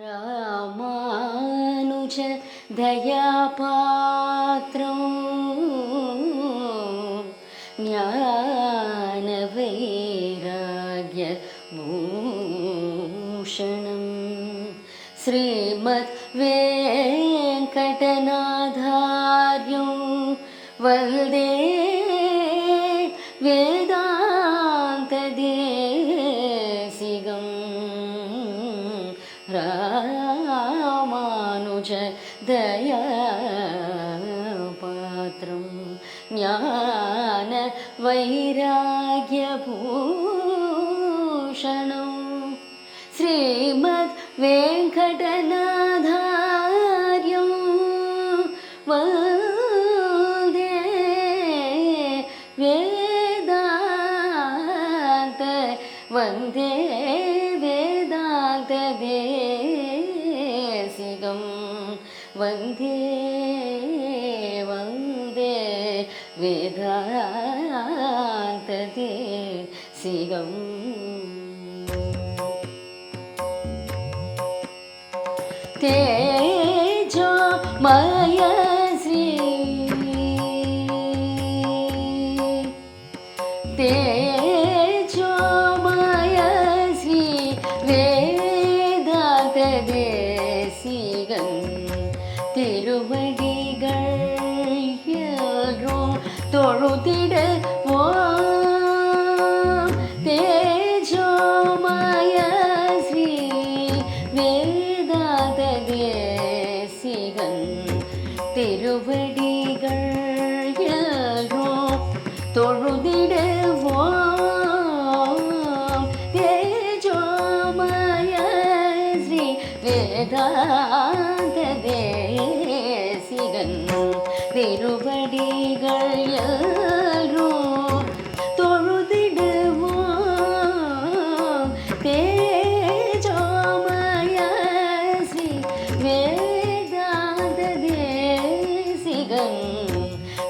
രാമാനുജ ദയാപാത്രം. ജ്ഞാനവൈരാഗ്യ ഭൂഷണം ശ്രീമത് वैराग्यभूषणं श्रीमद् वेङ्कटनाधार्यं वन्दे वेदान्त वन्दे वेदान्तदेशिगं वन्दे वन्दे വേദാന്തതേ ശിവം തേജോ മയ ശ്രീ തേജോ മയ ശ്രീ വേദാന്തതേ ശിവം തിരുമടി தொழுதிடுவோம் தேஜோமய ஸ்ரீ வேதாந்ததேசிகன் திருவடிகள் எல்லோரும் தொழுதிடுவோம் தேஜோமய ஸ்ரீ வேதாந்த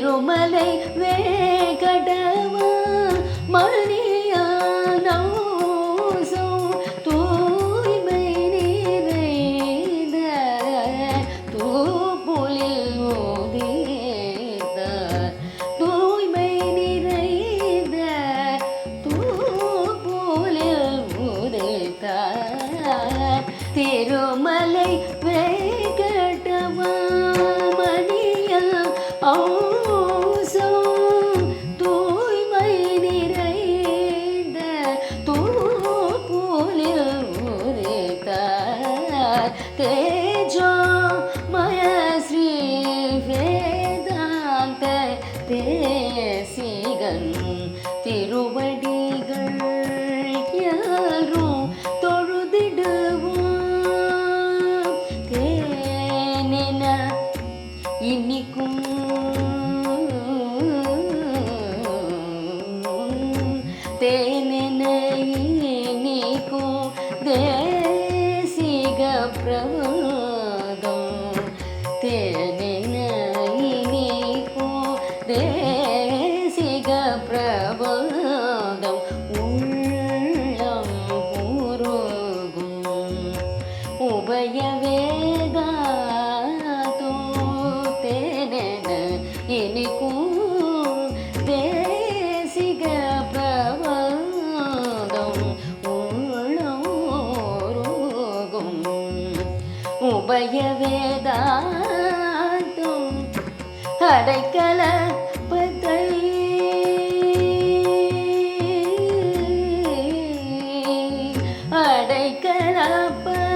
திருமலை வேகடவா மணியானோசம் தூய்மை நிறைந்த தூப்புலில் உதேதார் தூய்மை நிறைந்த தூப்புலில் உதைத்தார் திருமலை வேகடவா உதைத்தார் தேசிக பிரபோதம் உள்ளம் கூறுகும் உபய வேதாதோ தேனென இனிக்கும் தேசிக பிரபோதம் உபய வேதா கடைக்கலப்பத்தை அடைக்கலப்ப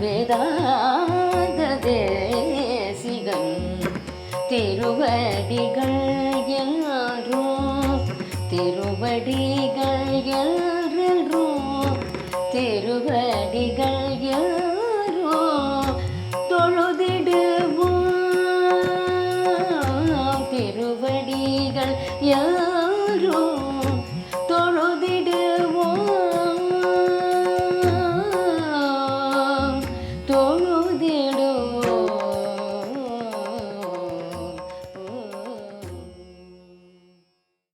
வேதாந்த தேசிகம். திருவடிகள் யாரும் திருவடிகள் யாரும். திருவடிகள் யாரும்